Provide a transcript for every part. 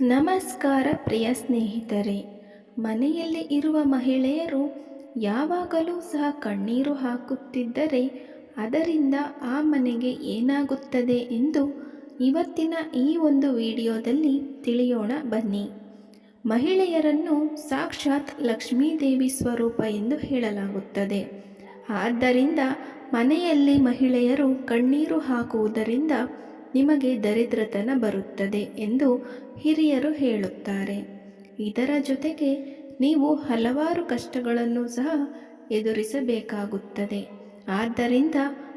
ನಮಸ್ಕಾರ ಪ್ರಿಯ ಸ್ನೇಹಿತರೆ. ಮನೆಯಲ್ಲಿ ಇರುವ ಮಹಿಳೆಯರು ಯಾವಾಗಲೂ ಸಹ ಕಣ್ಣೀರು ಹಾಕುತ್ತಿದ್ದರೆ ಅದರಿಂದ ಆ ಮನೆಗೆ ಏನಾಗುತ್ತದೆ ಎಂದು ಇವತ್ತಿನ ಈ ಒಂದು ವಿಡಿಯೋದಲ್ಲಿ ತಿಳಿಯೋಣ ಬನ್ನಿ. ಮಹಿಳೆಯರನ್ನು ಸಾಕ್ಷಾತ್ ಲಕ್ಷ್ಮೀದೇವಿ ಸ್ವರೂಪ ಎಂದು ಹೇಳಲಾಗುತ್ತದೆ. ಆದ್ದರಿಂದ ಮನೆಯಲ್ಲಿ ಮಹಿಳೆಯರು ಕಣ್ಣೀರು ಹಾಕುವುದರಿಂದ ನಿಮಗೆ ದರಿದ್ರತನ ಬರುತ್ತದೆ ಎಂದು ಹಿರಿಯರು ಹೇಳುತ್ತಾರೆ. ಇದರ ಜೊತೆಗೆ ನೀವು ಹಲವಾರು ಕಷ್ಟಗಳನ್ನು ಸಹ ಎದುರಿಸಬೇಕಾಗುತ್ತದೆ. ಆದ್ದರಿಂದ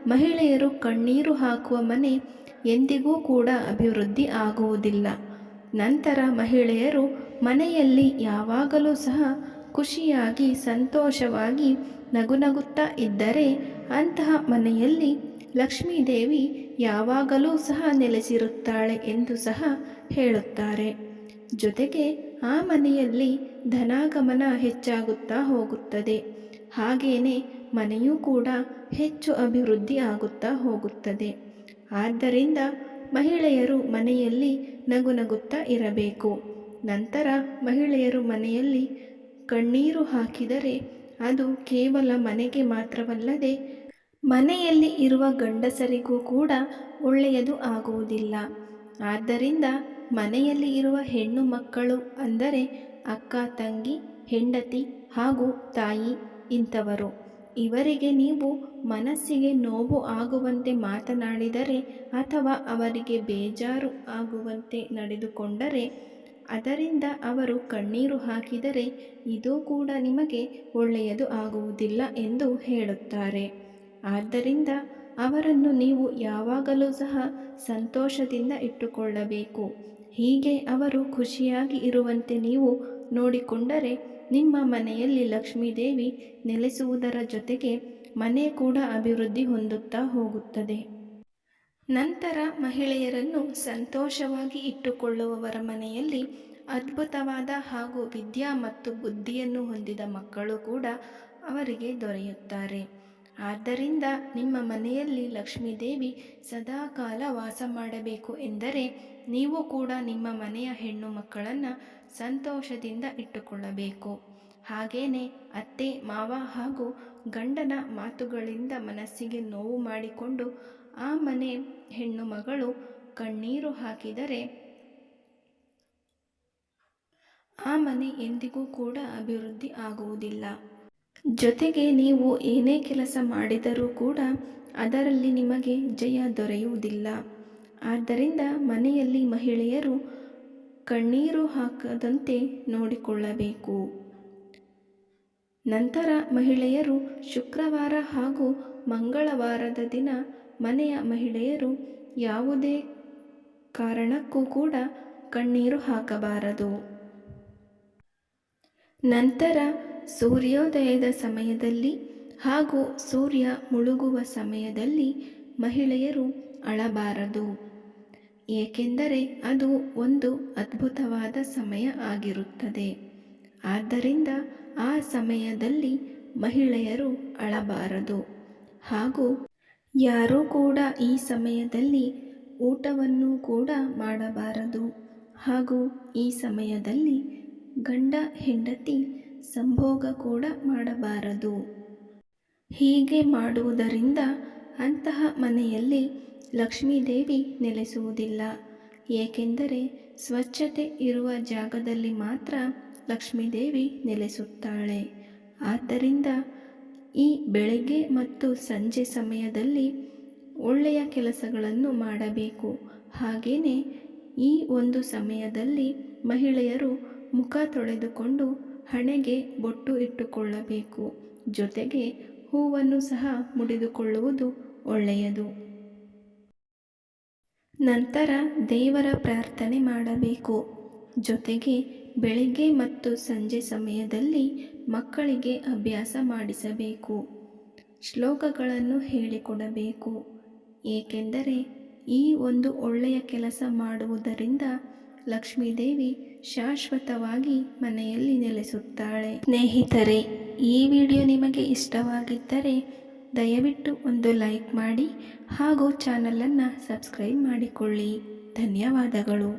ಮಹಿಳೆಯರು ಕಣ್ಣೀರು ಹಾಕುವ ಮನೆ ಎಂದಿಗೂ ಕೂಡ ಅಭಿವೃದ್ಧಿ ಆಗುವುದಿಲ್ಲ. ನಂತರ ಮಹಿಳೆಯರು ಮನೆಯಲ್ಲಿ ಯಾವಾಗಲೂ ಸಹ ಖುಷಿಯಾಗಿ, ಸಂತೋಷವಾಗಿ ನಗುನಗುತ್ತಾ ಇದ್ದರೆ ಅಂತಹ ಮನೆಯಲ್ಲಿ ಲಕ್ಷ್ಮೀದೇವಿ ಯಾವಾಗಲೂ ಸಹ ನೆಲೆಸಿರುತ್ತಾಳೆ ಎಂದು ಸಹ ಹೇಳುತ್ತಾರೆ. ಜೊತೆಗೆ ಆ ಮನೆಯಲ್ಲಿ ಧನಾಗಮನ ಹೆಚ್ಚಾಗುತ್ತಾ ಹೋಗುತ್ತದೆ. ಹಾಗೇನೆ ಮನೆಯೂ ಕೂಡ ಹೆಚ್ಚು ಅಭಿವೃದ್ಧಿ ಆಗುತ್ತಾ ಹೋಗುತ್ತದೆ. ಆದ್ದರಿಂದ ಮಹಿಳೆಯರು ಮನೆಯಲ್ಲಿ ನಗು ನಗುತ್ತಾ ಇರಬೇಕು. ನಂತರ ಮಹಿಳೆಯರು ಮನೆಯಲ್ಲಿ ಕಣ್ಣೀರು ಹಾಕಿದರೆ ಅದು ಕೇವಲ ಮನೆಗೆ ಮಾತ್ರವಲ್ಲದೆ ಮನೆಯಲ್ಲಿ ಇರುವ ಗಂಡಸರಿಗೂ ಕೂಡ ಒಳ್ಳೆಯದು ಆಗುವುದಿಲ್ಲ. ಆದ್ದರಿಂದ ಮನೆಯಲ್ಲಿ ಇರುವ ಹೆಣ್ಣು ಮಕ್ಕಳು ಅಂದರೆ ಅಕ್ಕ, ತಂಗಿ, ಹೆಂಡತಿ ಹಾಗೂ ತಾಯಿ ಇಂಥವರು. ಇವರಿಗೆ ನೀವು ಮನಸ್ಸಿಗೆ ನೋವು ಆಗುವಂತೆ ಮಾತನಾಡಿದರೆ ಅಥವಾ ಅವರಿಗೆ ಬೇಜಾರು ಆಗುವಂತೆ ನಡೆದುಕೊಂಡರೆ, ಅದರಿಂದ ಅವರು ಕಣ್ಣೀರು ಹಾಕಿದರೆ ಇದು ಕೂಡ ನಿಮಗೆ ಒಳ್ಳೆಯದು ಆಗುವುದಿಲ್ಲ ಎಂದು ಹೇಳುತ್ತಾರೆ. ಆದ್ದರಿಂದ ಅವರನ್ನು ನೀವು ಯಾವಾಗಲೂ ಸಹ ಸಂತೋಷದಿಂದ ಇಟ್ಟುಕೊಳ್ಳಬೇಕು. ಹೀಗೆ ಅವರು ಖುಷಿಯಾಗಿ ಇರುವಂತೆ ನೀವು ನೋಡಿಕೊಂಡರೆ ನಿಮ್ಮ ಮನೆಯಲ್ಲಿ ಲಕ್ಷ್ಮೀದೇವಿ ನೆಲೆಸುವುದರ ಜೊತೆಗೆ ಮನೆ ಕೂಡ ಅಭಿವೃದ್ಧಿ ಹೊಂದುತ್ತಾ ಹೋಗುತ್ತದೆ. ನಂತರ ಮಹಿಳೆಯರನ್ನು ಸಂತೋಷವಾಗಿ ಇಟ್ಟುಕೊಳ್ಳುವವರ ಮನೆಯಲ್ಲಿ ಅದ್ಭುತವಾದ ಹಾಗೂ ವಿದ್ಯಾ ಮತ್ತು ಬುದ್ಧಿಯನ್ನು ಹೊಂದಿದ ಮಕ್ಕಳು ಕೂಡ ಅವರಿಗೆ ದೊರೆಯುತ್ತಾರೆ. ಆದ್ದರಿಂದ ನಿಮ್ಮ ಮನೆಯಲ್ಲಿ ಲಕ್ಷ್ಮೀದೇವಿ ಸದಾಕಾಲ ವಾಸ ಮಾಡಬೇಕು ಎಂದರೆ ನೀವು ಕೂಡ ನಿಮ್ಮ ಮನೆಯ ಹೆಣ್ಣು ಮಕ್ಕಳನ್ನು ಸಂತೋಷದಿಂದ ಇಟ್ಟುಕೊಳ್ಳಬೇಕು. ಹಾಗೇನೆ ಅತ್ತೆ, ಮಾವ ಹಾಗೂ ಗಂಡನ ಮಾತುಗಳಿಂದ ಮನಸ್ಸಿಗೆ ನೋವು ಮಾಡಿಕೊಂಡು ಆ ಮನೆ ಹೆಣ್ಣು ಮಗಳು ಕಣ್ಣೀರು ಹಾಕಿದರೆ ಆ ಮನೆ ಎಂದಿಗೂ ಕೂಡ ಅಭಿವೃದ್ಧಿ ಆಗುವುದಿಲ್ಲ. ಜೊತೆಗೆ ನೀವು ಏನೇ ಕೆಲಸ ಮಾಡಿದರೂ ಕೂಡ ಅದರಲ್ಲಿ ನಿಮಗೆ ಜಯ ದೊರೆಯುವುದಿಲ್ಲ. ಆದ್ದರಿಂದ ಮನೆಯಲ್ಲಿ ಮಹಿಳೆಯರು ಕಣ್ಣೀರು ಹಾಕದಂತೆ ನೋಡಿಕೊಳ್ಳಬೇಕು. ನಂತರ ಮಹಿಳೆಯರು ಶುಕ್ರವಾರ ಹಾಗೂ ಮಂಗಳವಾರದ ದಿನ ಮನೆಯ ಮಹಿಳೆಯರು ಯಾವುದೇ ಕಾರಣಕ್ಕೂ ಕೂಡ ಕಣ್ಣೀರು ಹಾಕಬಾರದು. ನಂತರ ಸೂರ್ಯೋದಯದ ಸಮಯದಲ್ಲಿ ಹಾಗೂ ಸೂರ್ಯ ಮುಳುಗುವ ಸಮಯದಲ್ಲಿ ಮಹಿಳೆಯರು ಅಳಬಾರದು. ಏಕೆಂದರೆ ಅದು ಒಂದು ಅದ್ಭುತವಾದ ಸಮಯ ಆಗಿರುತ್ತದೆ. ಆದ್ದರಿಂದ ಆ ಸಮಯದಲ್ಲಿ ಮಹಿಳೆಯರು ಅಳಬಾರದು. ಹಾಗೂ ಯಾರೂ ಕೂಡ ಈ ಸಮಯದಲ್ಲಿ ಊಟವನ್ನು ಕೂಡ ಮಾಡಬಾರದು. ಹಾಗೂ ಈ ಸಮಯದಲ್ಲಿ ಗಂಡ ಹೆಂಡತಿ ಸಂಭೋಗ ಕೂಡ ಮಾಡಬಾರದು. ಹೀಗೆ ಮಾಡುವುದರಿಂದ ಅಂತಹ ಮನೆಯಲ್ಲಿ ಲಕ್ಷ್ಮೀದೇವಿ ನೆಲೆಸುವುದಿಲ್ಲ. ಏಕೆಂದರೆ ಸ್ವಚ್ಛತೆ ಇರುವ ಜಾಗದಲ್ಲಿ ಮಾತ್ರ ಲಕ್ಷ್ಮೀದೇವಿ ನೆಲೆಸುತ್ತಾಳೆ. ಆದ್ದರಿಂದ ಈ ಬೆಳಗ್ಗೆ ಮತ್ತು ಸಂಜೆ ಸಮಯದಲ್ಲಿ ಒಳ್ಳೆಯ ಕೆಲಸಗಳನ್ನು ಮಾಡಬೇಕು. ಹಾಗೆಯೇ ಈ ಒಂದು ಸಮಯದಲ್ಲಿ ಮಹಿಳೆಯರು ಮುಖ ತೊಳೆದುಕೊಂಡು ಹಣೆಗೆ ಬೊಟ್ಟು ಇಟ್ಟುಕೊಳ್ಳಬೇಕು. ಜೊತೆಗೆ ಹೂವನ್ನು ಸಹ ಮುಡಿದುಕೊಳ್ಳುವುದು ಒಳ್ಳೆಯದು. ನಂತರ ದೇವರ ಪ್ರಾರ್ಥನೆ ಮಾಡಬೇಕು. ಜೊತೆಗೆ ಬೆಳಿಗ್ಗೆ ಮತ್ತು ಸಂಜೆ ಸಮಯದಲ್ಲಿ ಮಕ್ಕಳಿಗೆ ಅಭ್ಯಾಸ ಮಾಡಿಸಬೇಕು. ಶ್ಲೋಕಗಳನ್ನು ಹೇಳಿಕೊಡಬೇಕು. ಏಕೆಂದರೆ ಈ ಒಂದು ಒಳ್ಳೆಯ ಕೆಲಸ ಮಾಡುವುದರಿಂದ ಲಕ್ಷ್ಮೀದೇವಿ ಶಾಶ್ವತವಾಗಿ ಮನೆಯಲ್ಲಿ ನೆಲೆಸುತ್ತಾಳೆ. ಸ್ನೇಹಿತರೆ, ಈ ವಿಡಿಯೋ ನಿಮಗೆ ಇಷ್ಟವಾಗಿದ್ದರೆ ದಯವಿಟ್ಟು ಒಂದು ಲೈಕ್ ಮಾಡಿ ಹಾಗೂ ಚಾನಲನ್ನು ಸಬ್ಸ್ಕ್ರೈಬ್ ಮಾಡಿಕೊಳ್ಳಿ. ಧನ್ಯವಾದಗಳು.